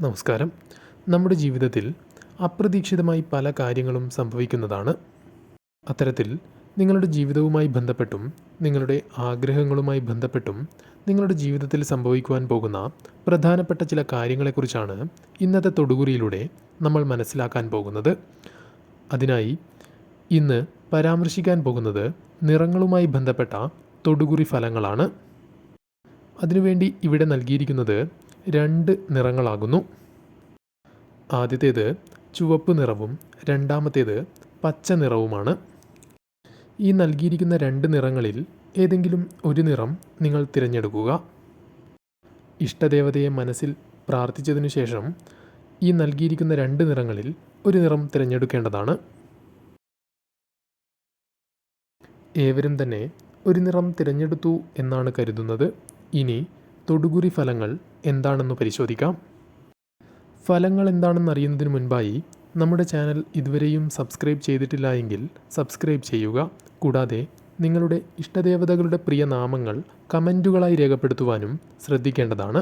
നമസ്കാരം. നമ്മുടെ ജീവിതത്തിൽ അപ്രതീക്ഷിതമായി പല കാര്യങ്ങളും സംഭവിക്കുന്നതാണ്. അത്തരത്തിൽ നിങ്ങളുടെ ജീവിതവുമായി ബന്ധപ്പെട്ടും നിങ്ങളുടെ ആഗ്രഹങ്ങളുമായി ബന്ധപ്പെട്ടും നിങ്ങളുടെ ജീവിതത്തിൽ സംഭവിക്കുവാൻ പോകുന്ന പ്രധാനപ്പെട്ട ചില കാര്യങ്ങളെക്കുറിച്ചാണ് ഇന്നത്തെ തൊടുകുറിയിലൂടെ നമ്മൾ മനസ്സിലാക്കാൻ പോകുന്നത്. അതിനായി ഇന്ന് പരാമർശിക്കാൻ പോകുന്നത് നിറങ്ങളുമായി ബന്ധപ്പെട്ട തൊടുകുറി ഫലങ്ങളാണ്. അതിനുവേണ്ടി ഇവിടെ നൽകിയിരിക്കുന്നത് രണ്ട് നിറങ്ങളാകുന്നു. ആദ്യത്തേത് ചുവപ്പ് നിറവും രണ്ടാമത്തേത് പച്ച നിറവുമാണ്. ഈ നൽകിയിരിക്കുന്ന രണ്ട് നിറങ്ങളിൽ ഏതെങ്കിലും ഒരു നിറം നിങ്ങൾ തിരഞ്ഞെടുക്കുക. ഇഷ്ടദേവതയെ മനസ്സിൽ പ്രാർത്ഥിച്ചതിനു ശേഷം ഈ നൽകിയിരിക്കുന്ന രണ്ട് നിറങ്ങളിൽ ഒരു നിറം തിരഞ്ഞെടുക്കേണ്ടതാണ്. ഏവരും തന്നെ ഒരു നിറം തിരഞ്ഞെടുത്തു എന്നാണ് കരുതുന്നത്. ഇനി തൊടുകുറി ഫലങ്ങൾ എന്താണെന്ന് പരിശോധിക്കാം. ഫലങ്ങൾ എന്താണെന്ന് അറിയുന്നതിന് മുൻപായി നമ്മുടെ ചാനൽ ഇതുവരെയും സബ്സ്ക്രൈബ് ചെയ്തിട്ടില്ല എങ്കിൽ സബ്സ്ക്രൈബ് ചെയ്യുക. കൂടാതെ നിങ്ങളുടെ ഇഷ്ടദേവതകളുടെ പ്രിയ നാമങ്ങൾ കമന്റുകളായി രേഖപ്പെടുത്തുവാനും ശ്രദ്ധിക്കേണ്ടതാണ്.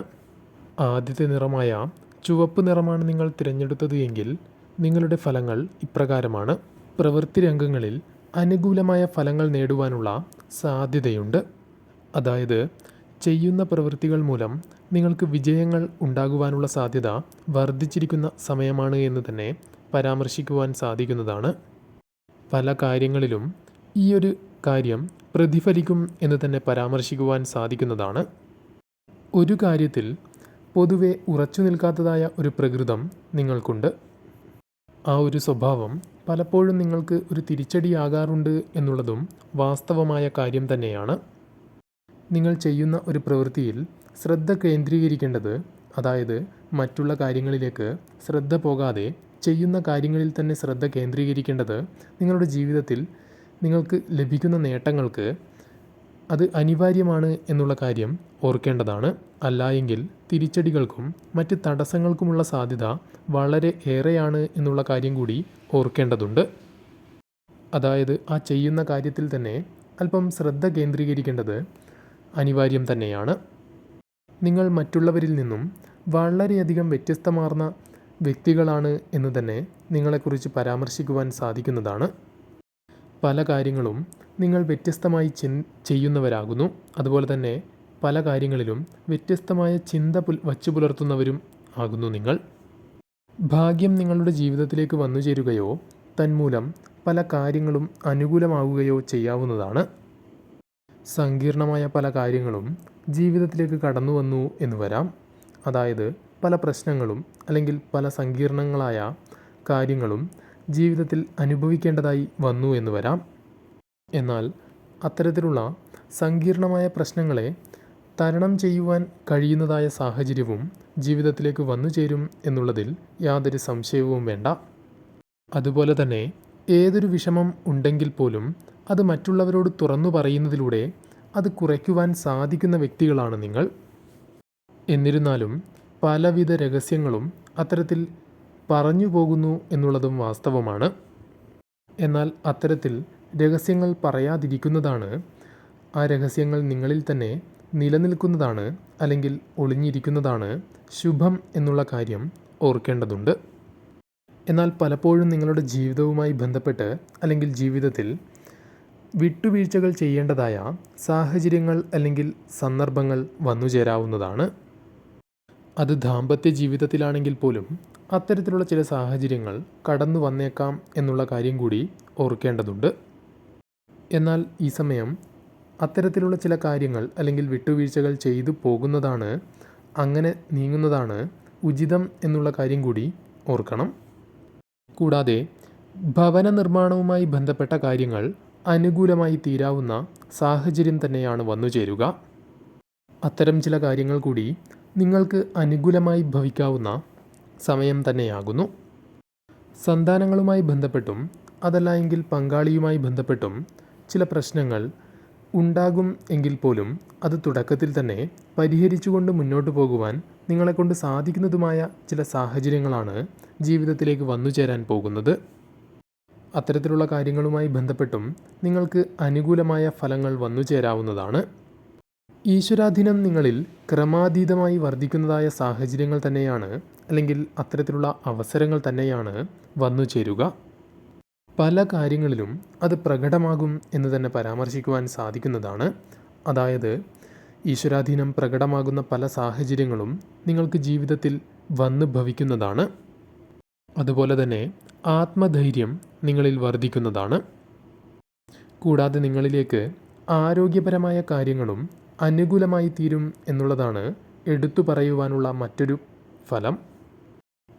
ആദ്യത്തെ നിറമായ ചുവപ്പ് നിറമാണ് നിങ്ങൾ തിരഞ്ഞെടുത്തത് എങ്കിൽ നിങ്ങളുടെ ഫലങ്ങൾ ഇപ്രകാരമാണ്. പ്രവൃത്തി രംഗങ്ങളിൽ അനുകൂലമായ ഫലങ്ങൾ നേടുവാനുള്ള സാധ്യതയുണ്ട്. അതായത് ചെയ്യുന്ന പ്രവൃത്തികൾ മൂലം നിങ്ങൾക്ക് വിജയങ്ങൾ ഉണ്ടാകുവാനുള്ള സാധ്യത വർദ്ധിച്ചിരിക്കുന്ന സമയമാണ് എന്ന് തന്നെ പരാമർശിക്കുവാൻ സാധിക്കുന്നതാണ്. പല കാര്യങ്ങളിലും ഈ ഒരു കാര്യം പ്രതിഫലിക്കും എന്ന് തന്നെ പരാമർശിക്കുവാൻ സാധിക്കുന്നതാണ്. ഒരു കാര്യത്തിൽ പൊതുവെ ഉറച്ചു നിൽക്കാത്തതായ ഒരു പ്രകൃതം നിങ്ങൾക്കുണ്ട്. ആ ഒരു സ്വഭാവം പലപ്പോഴും നിങ്ങൾക്ക് ഒരു തിരിച്ചടിയാകാറുണ്ട് എന്നുള്ളതും വാസ്തവമായ കാര്യം തന്നെയാണ്. നിങ്ങൾ ചെയ്യുന്ന ഒരു പ്രവൃത്തിയിൽ ശ്രദ്ധ കേന്ദ്രീകരിക്കേണ്ടത് അതായത് മറ്റുള്ള കാര്യങ്ങളിലേക്ക് ശ്രദ്ധ പോകാതെ ചെയ്യുന്ന കാര്യങ്ങളിൽ തന്നെ ശ്രദ്ധ കേന്ദ്രീകരിക്കേണ്ടത് നിങ്ങളുടെ ജീവിതത്തിൽ നിങ്ങൾക്ക് ലഭിക്കുന്ന നേട്ടങ്ങൾക്ക് അത് അനിവാര്യമാണ് എന്നുള്ള കാര്യം ഓർക്കേണ്ടതാണ്. അല്ലായെങ്കിൽ തിരിച്ചടികൾക്കും മറ്റ് തടസ്സങ്ങൾക്കുമുള്ള സാധ്യത വളരെ ഏറെയാണ് എന്നുള്ള കാര്യം കൂടി ഓർക്കേണ്ടതുണ്ട്. അതായത് ആ ചെയ്യുന്ന കാര്യത്തിൽ തന്നെ അല്പം ശ്രദ്ധ കേന്ദ്രീകരിക്കേണ്ടത് അനിവാര്യം തന്നെയാണ്. നിങ്ങൾ മറ്റുള്ളവരിൽ നിന്നും വളരെയധികം വ്യത്യസ്തമാർന്ന വ്യക്തികളാണ് എന്ന് തന്നെ നിങ്ങളെക്കുറിച്ച് പരാമർശിക്കുവാൻ സാധിക്കുന്നതാണ്. പല കാര്യങ്ങളും നിങ്ങൾ വ്യത്യസ്തമായി ചിൻ ചെയ്യുന്നവരാകുന്നു. അതുപോലെ തന്നെ പല കാര്യങ്ങളിലും വ്യത്യസ്തമായ ചിന്ത പുൽ വച്ചു പുലർത്തുന്നവരും ആകുന്നു നിങ്ങൾ. ഭാഗ്യം നിങ്ങളുടെ ജീവിതത്തിലേക്ക് വന്നു ചേരുകയോ തന്മൂലം പല കാര്യങ്ങളും അനുകൂലമാവുകയോ ചെയ്യാവുന്നതാണ്. സങ്കീർണമായ പല കാര്യങ്ങളും ജീവിതത്തിലേക്ക് കടന്നു വന്നു എന്ന് വരാം. അതായത് പല പ്രശ്നങ്ങളും അല്ലെങ്കിൽ പല സങ്കീർണങ്ങളായ കാര്യങ്ങളും ജീവിതത്തിൽ അനുഭവിക്കേണ്ടതായി വന്നു എന്ന് വരാം. എന്നാൽ അത്തരത്തിലുള്ള സങ്കീർണമായ പ്രശ്നങ്ങളെ തരണം ചെയ്യുവാൻ കഴിയുന്നതായ സാഹചര്യവും ജീവിതത്തിലേക്ക് വന്നു ചേരും എന്നുള്ളതിൽ യാതൊരു സംശയവും വേണ്ട. അതുപോലെ തന്നെ ഏതൊരു വിഷമം ഉണ്ടെങ്കിൽ പോലും അത് മറ്റുള്ളവരോട് തുറന്നു പറയുന്നതിലൂടെ അത് കുറയ്ക്കുവാൻ സാധിക്കുന്ന വ്യക്തികളാണ് നിങ്ങൾ. എന്നിരുന്നാലും പലവിധ രഹസ്യങ്ങളും അത്തരത്തിൽ പറഞ്ഞു പോകുന്നു എന്നുള്ളതും വാസ്തവമാണ്. എന്നാൽ അത്തരത്തിൽ രഹസ്യങ്ങൾ പറയാതിരിക്കുന്നതാണ് ആ രഹസ്യങ്ങൾ നിങ്ങളിൽ തന്നെ നിലനിൽക്കുന്നതാണ് അല്ലെങ്കിൽ ഒളിഞ്ഞിരിക്കുന്നതാണ് ശുഭം എന്നുള്ള കാര്യം ഓർക്കേണ്ടതുണ്ട്. എന്നാൽ പലപ്പോഴും നിങ്ങളുടെ ജീവിതവുമായി ബന്ധപ്പെട്ട് അല്ലെങ്കിൽ ജീവിതത്തിൽ വിട്ടുവീഴ്ചകൾ ചെയ്യേണ്ടതായ സാഹചര്യങ്ങൾ അല്ലെങ്കിൽ സന്ദർഭങ്ങൾ വന്നുചേരാവുന്നതാണ് അത് ദാമ്പത്യ ജീവിതത്തിലാണെങ്കിൽ പോലും അത്തരത്തിലുള്ള ചില സാഹചര്യങ്ങൾ കടന്നു വന്നേക്കാം എന്നുള്ള കാര്യം കൂടി ഓർക്കേണ്ടതുണ്ട്. എന്നാൽ ഈ സമയം അത്തരത്തിലുള്ള ചില കാര്യങ്ങൾ അല്ലെങ്കിൽ വിട്ടുവീഴ്ചകൾ ചെയ്തു പോകുന്നതാണ് അങ്ങനെ നീങ്ങുന്നതാണ് ഉചിതം എന്നുള്ള കാര്യം കൂടി ഓർക്കണം. കൂടാതെ ഭവന നിർമ്മാണവുമായി ബന്ധപ്പെട്ട കാര്യങ്ങൾ അനുകൂലമായി തീരാവുന്ന സാഹചര്യം തന്നെയാണ് വന്നു ചേരുക. അത്തരം ചില കാര്യങ്ങൾ കൂടി നിങ്ങൾക്ക് അനുകൂലമായി ഭവിക്കാവുന്ന സമയം തന്നെയാകുന്നു. സന്താനങ്ങളുമായി ബന്ധപ്പെട്ടും അതല്ല എങ്കിൽ പങ്കാളിയുമായി ബന്ധപ്പെട്ടും ചില പ്രശ്നങ്ങൾ ഉണ്ടാകും എങ്കിൽ പോലും അത് തുടക്കത്തിൽ തന്നെ പരിഹരിച്ചുകൊണ്ട് മുന്നോട്ട് പോകുവാൻ നിങ്ങളെക്കൊണ്ട് സാധിക്കുന്നതുമായ ചില സാഹചര്യങ്ങളാണ് ജീവിതത്തിലേക്ക് വന്നു ചേരാൻ പോകുന്നത്. അത്തരത്തിലുള്ള കാര്യങ്ങളുമായി ബന്ധപ്പെട്ടും നിങ്ങൾക്ക് അനുകൂലമായ ഫലങ്ങൾ വന്നു ചേരാവുന്നതാണ്. ഈശ്വരാധീനം നിങ്ങളിൽ ക്രമാതീതമായി വർദ്ധിക്കുന്നതായ സാഹചര്യങ്ങൾ തന്നെയാണ് അല്ലെങ്കിൽ അത്തരത്തിലുള്ള അവസരങ്ങൾ തന്നെയാണ് വന്നു ചേരുക. പല കാര്യങ്ങളിലും അത് പ്രകടമാകും എന്ന് തന്നെ പരാമർശിക്കുവാൻ സാധിക്കുന്നതാണ്. അതായത് ഈശ്വരാധീനം പ്രകടമാകുന്ന പല സാഹചര്യങ്ങളും നിങ്ങൾക്ക് ജീവിതത്തിൽ വന്ന് ഭവിക്കുന്നതാണ്. അതുപോലെ തന്നെ ആത്മധൈര്യം നിങ്ങളിൽ വർദ്ധിക്കുന്നതാണ്. കൂടാതെ നിങ്ങളിലേക്ക് ആരോഗ്യപരമായ കാര്യങ്ങളും അനുകൂലമായി തീരും എന്നുള്ളതാണ് എടുത്തു പറയുവാനുള്ള മറ്റൊരു ഫലം.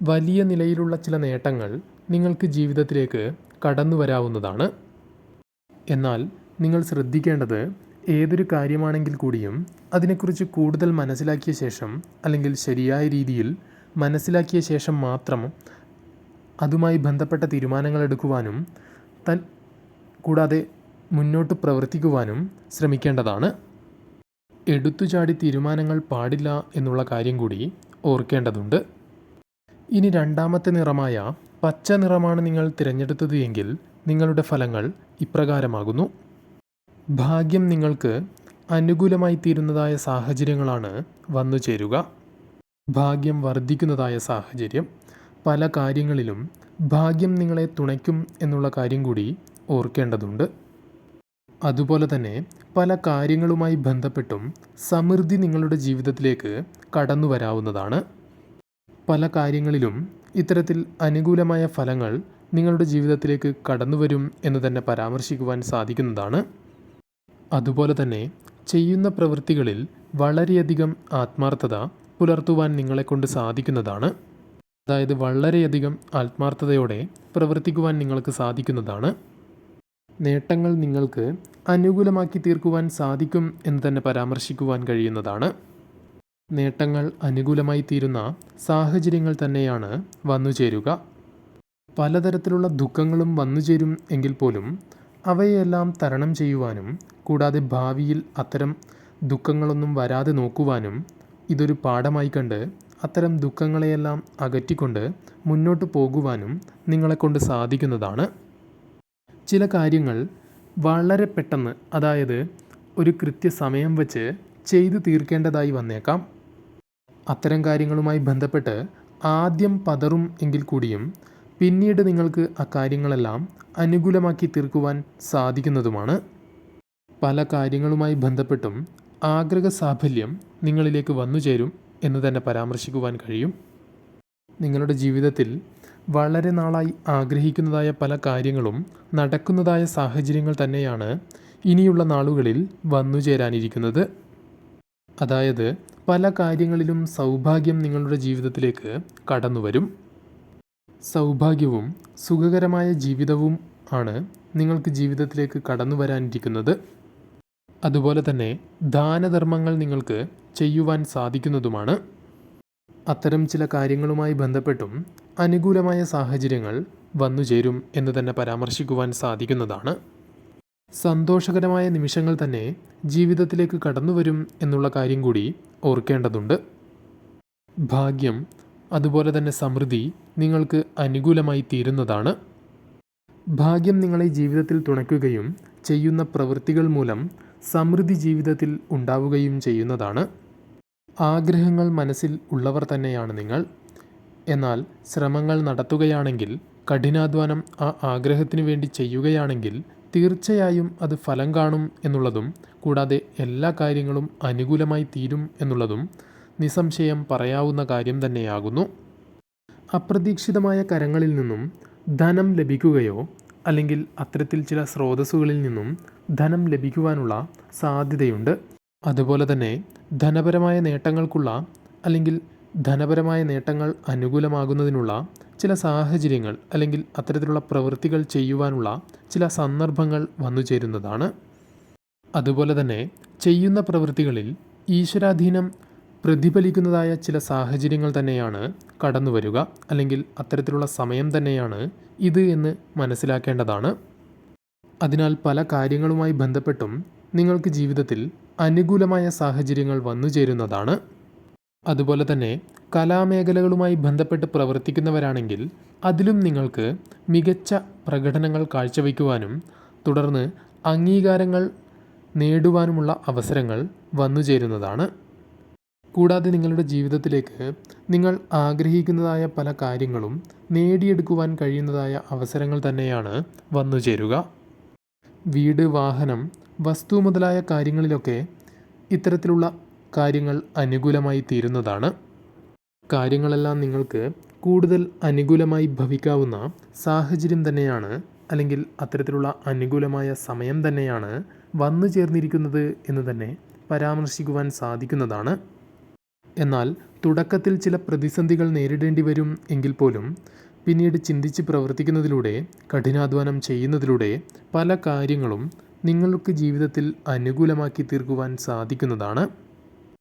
വലിയ നിലയിലുള്ള ചില നേട്ടങ്ങൾ നിങ്ങൾക്ക് ജീവിതത്തിലേക്ക് കടന്നു വരാവുന്നതാണ് എന്നാൽ നിങ്ങൾ ശ്രദ്ധിക്കേണ്ടത് ഏതൊരു കാര്യമാണെങ്കിൽ കൂടിയും അതിനെക്കുറിച്ച് കൂടുതൽ മനസ്സിലാക്കിയ ശേഷം അല്ലെങ്കിൽ ശരിയായ രീതിയിൽ മനസ്സിലാക്കിയ ശേഷം മാത്രം അതുമായി ബന്ധപ്പെട്ട തീരുമാനങ്ങൾ എടുക്കുവാനും തൻ കൂടാതെ മുന്നോട്ട് പ്രവർത്തിക്കുവാനും ശ്രമിക്കേണ്ടതാണ്. എടുത്തുചാടി തീരുമാനങ്ങൾ പാടില്ല എന്നുള്ള കാര്യം കൂടി ഓർക്കേണ്ടതുണ്ട്. ഇനി രണ്ടാമത്തെ നിറമായ പച്ച നിറമാണ് നിങ്ങൾ തിരഞ്ഞെടുത്തത് എങ്കിൽ നിങ്ങളുടെ ഫലങ്ങൾ ഇപ്രകാരമാകുന്നു. ഭാഗ്യം നിങ്ങൾക്ക് അനുകൂലമായി തീരുന്നതായ സാഹചര്യങ്ങളാണ് വന്നു ചേരുക. ഭാഗ്യം വർദ്ധിക്കുന്നതായ സാഹചര്യം. പല കാര്യങ്ങളിലും ഭാഗ്യം നിങ്ങളെ തുണയ്ക്കും എന്നുള്ള കാര്യം കൂടി ഓർക്കേണ്ടതുണ്ട്. അതുപോലെ തന്നെ പല കാര്യങ്ങളുമായി ബന്ധപ്പെട്ടും സമൃദ്ധി നിങ്ങളുടെ ജീവിതത്തിലേക്ക് കടന്നു വരാവുന്നതാണ് പല കാര്യങ്ങളിലും ഇത്തരത്തിൽ അനുകൂലമായ ഫലങ്ങൾ നിങ്ങളുടെ ജീവിതത്തിലേക്ക് കടന്നു വരും എന്ന് തന്നെ പരാമർശിക്കുവാൻ സാധിക്കുന്നതാണ്. അതുപോലെ തന്നെ ചെയ്യുന്ന പ്രവൃത്തികളിൽ വളരെയധികം ആത്മാർത്ഥത പുലർത്തുവാൻ നിങ്ങളെക്കൊണ്ട് സാധിക്കുന്നതാണ്. അതായത് വളരെയധികം ആത്മാർത്ഥതയോടെ പ്രവർത്തിക്കുവാൻ നിങ്ങൾക്ക് സാധിക്കുന്നതാണ്. നേട്ടങ്ങൾ നിങ്ങൾക്ക് അനുകൂലമാക്കി തീർക്കുവാൻ സാധിക്കും എന്ന് തന്നെ പരാമർശിക്കുവാൻ കഴിയുന്നതാണ്. നേട്ടങ്ങൾ അനുകൂലമായി തീരുന്ന സാഹചര്യങ്ങൾ തന്നെയാണ് വന്നു ചേരുക. പലതരത്തിലുള്ള ദുഃഖങ്ങളും വന്നുചേരും എങ്കിൽ പോലും അവയെല്ലാം തരണം ചെയ്യുവാനും കൂടാതെ ഭാവിയിൽ അത്തരം ദുഃഖങ്ങളൊന്നും വരാതെ നോക്കുവാനും ഇതൊരു പാഠമായി കണ്ട് അത്തരം ദുഃഖങ്ങളെയെല്ലാം അകറ്റിക്കൊണ്ട് മുന്നോട്ട് പോകുവാനും നിങ്ങളെക്കൊണ്ട് സാധിക്കുന്നതാണ്. ചില കാര്യങ്ങൾ വളരെ പെട്ടെന്ന് അതായത് ഒരു കൃത്യസമയം വച്ച് ചെയ്തു തീർക്കേണ്ടതായി വന്നേക്കാം. അത്തരം കാര്യങ്ങളുമായി ബന്ധപ്പെട്ട് ആദ്യം പതറും എങ്കിൽ കൂടിയും പിന്നീട് നിങ്ങൾക്ക് ആ കാര്യങ്ങളെല്ലാം അനുകൂലമാക്കി തീർക്കുവാൻ സാധിക്കുന്നതുമാണ്. പല കാര്യങ്ങളുമായി ബന്ധപ്പെട്ടും ആഗ്രഹ സാഫല്യം നിങ്ങളിലേക്ക് വന്നു ചേരും എന്ന് തന്നെ പരാമർശിക്കുവാൻ കഴിയും. നിങ്ങളുടെ ജീവിതത്തിൽ വളരെ നാളായി ആഗ്രഹിക്കുന്നതായ പല കാര്യങ്ങളും നടക്കുന്നതായ സാഹചര്യങ്ങൾ തന്നെയാണ് ഇനിയുള്ള നാളുകളിൽ വന്നു ചേരാനിരിക്കുന്നത്. അതായത് പല കാര്യങ്ങളിലും സൗഭാഗ്യം നിങ്ങളുടെ ജീവിതത്തിലേക്ക് കടന്നു വരും. സൗഭാഗ്യവും സുഖകരമായ ജീവിതവും ആണ് നിങ്ങൾക്ക് ജീവിതത്തിലേക്ക് കടന്നു വരാനിരിക്കുന്നത്. അതുപോലെ തന്നെ ദാനധർമ്മങ്ങൾ നിങ്ങൾക്ക് ചെയ്യുവാൻ സാധിക്കുന്നതുമാണ്. അത്തരം ചില കാര്യങ്ങളുമായി ബന്ധപ്പെട്ടും അനുകൂലമായ സാഹചര്യങ്ങൾ വന്നു ചേരും എന്ന് തന്നെ പരാമർശിക്കുവാൻ സാധിക്കുന്നതാണ്. സന്തോഷകരമായ നിമിഷങ്ങൾ തന്നെ ജീവിതത്തിലേക്ക് കടന്നു വരും എന്നുള്ള കാര്യം കൂടി ഓർക്കേണ്ടതുണ്ട്. ഭാഗ്യം അതുപോലെ തന്നെ സമൃദ്ധി നിങ്ങൾക്ക് അനുകൂലമായി തീരുന്നതാണ്. ഭാഗ്യം നിങ്ങളെ ജീവിതത്തിൽ തുണയ്ക്കുകയും ചെയ്യുന്ന പ്രവൃത്തികൾ മൂലം സമൃദ്ധി ജീവിതത്തിൽ ഉണ്ടാവുകയും ചെയ്യുന്നതാണ്. ആഗ്രഹങ്ങൾ മനസ്സിൽ ഉള്ളവർ തന്നെയാണ് നിങ്ങൾ. എന്നാൽ ശ്രമങ്ങൾ നടത്തുകയാണെങ്കിൽ കഠിനാധ്വാനം ആ ആഗ്രഹത്തിന് വേണ്ടി ചെയ്യുകയാണെങ്കിൽ തീർച്ചയായും അത് ഫലം കാണും എന്നുള്ളതും കൂടാതെ എല്ലാ കാര്യങ്ങളും അനുകൂലമായി തീരും എന്നുള്ളതും നിസ്സംശയം പറയാവുന്ന കാര്യം തന്നെയാകുന്നു. അപ്രതീക്ഷിതമായ കരങ്ങളിൽ നിന്നും ധനം ലഭിക്കുകയോ അല്ലെങ്കിൽ അത്തരത്തിൽ ചില സ്രോതസ്സുകളിൽ നിന്നും ധനം ലഭിക്കുവാനുള്ള സാധ്യതയുണ്ട്. അതുപോലെ തന്നെ ധനപരമായ നേട്ടങ്ങൾക്കുള്ള അല്ലെങ്കിൽ ധനപരമായ നേട്ടങ്ങൾ അനുകൂലമാകുന്നതിനുള്ള ചില സാഹചര്യങ്ങൾ അല്ലെങ്കിൽ അത്തരത്തിലുള്ള പ്രവൃത്തികൾ ചെയ്യുവാനുള്ള ചില സന്ദർഭങ്ങൾ വന്നു ചേരുന്നതാണ്. അതുപോലെ തന്നെ ചെയ്യുന്ന പ്രവൃത്തികളിൽ ഈശ്വരാധീനം പ്രതിഫലിക്കുന്നതായ ചില സാഹചര്യങ്ങൾ തന്നെയാണ് കടന്നു വരിക അല്ലെങ്കിൽ അത്തരത്തിലുള്ള സമയം തന്നെയാണ് ഇത് എന്ന് മനസ്സിലാക്കേണ്ടതാണ്. അതിനാൽ പല കാര്യങ്ങളുമായി ബന്ധപ്പെട്ടും നിങ്ങൾക്ക് ജീവിതത്തിൽ അനുകൂലമായ സാഹചര്യങ്ങൾ വന്നു ചേരുന്നതാണ്. അതുപോലെ തന്നെ കലാമേഖലകളുമായി ബന്ധപ്പെട്ട് പ്രവർത്തിക്കുന്നവരാണെങ്കിൽ അതിലും നിങ്ങൾക്ക് മികച്ച പ്രകടനങ്ങൾ കാഴ്ചവെക്കുവാനും തുടർന്ന് അംഗീകാരങ്ങൾ നേടുവാനുമുള്ള അവസരങ്ങൾ വന്നു ചേരുന്നതാണ്. കൂടാതെ നിങ്ങളുടെ ജീവിതത്തിലേക്ക് നിങ്ങൾ ആഗ്രഹിക്കുന്നതായ പല കാര്യങ്ങളും നേടിയെടുക്കുവാൻ കഴിയുന്നതായ അവസരങ്ങൾ തന്നെയാണ് വന്നു ചേരുക. വീട് വാഹനം വസ്തു മുതലായ കാര്യങ്ങളിലൊക്കെ ഇത്തരത്തിലുള്ള കാര്യങ്ങൾ അനുകൂലമായി തീരുന്നതാണ്. കാര്യങ്ങളെല്ലാം നിങ്ങൾക്ക് കൂടുതൽ അനുകൂലമായി ഭവിക്കാവുന്ന സാഹചര്യം തന്നെയാണ് അല്ലെങ്കിൽ അത്തരത്തിലുള്ള അനുകൂലമായ സമയം തന്നെയാണ് വന്നു ചേർന്നിരിക്കുന്നത് എന്ന് തന്നെ പരാമർശിക്കുവാൻ സാധിക്കുന്നതാണ്. എന്നാൽ തുടക്കത്തിൽ ചില പ്രതിസന്ധികൾ നേരിടേണ്ടി വരും എങ്കിൽ പോലും പിന്നീട് ചിന്തിച്ച് പ്രവർത്തിക്കുന്നതിലൂടെ കഠിനാധ്വാനം ചെയ്യുന്നതിലൂടെ പല കാര്യങ്ങളും നിങ്ങൾക്ക് ജീവിതത്തിൽ അനുകൂലമാക്കി തീർക്കുവാൻ സാധിക്കുന്നതാണ്.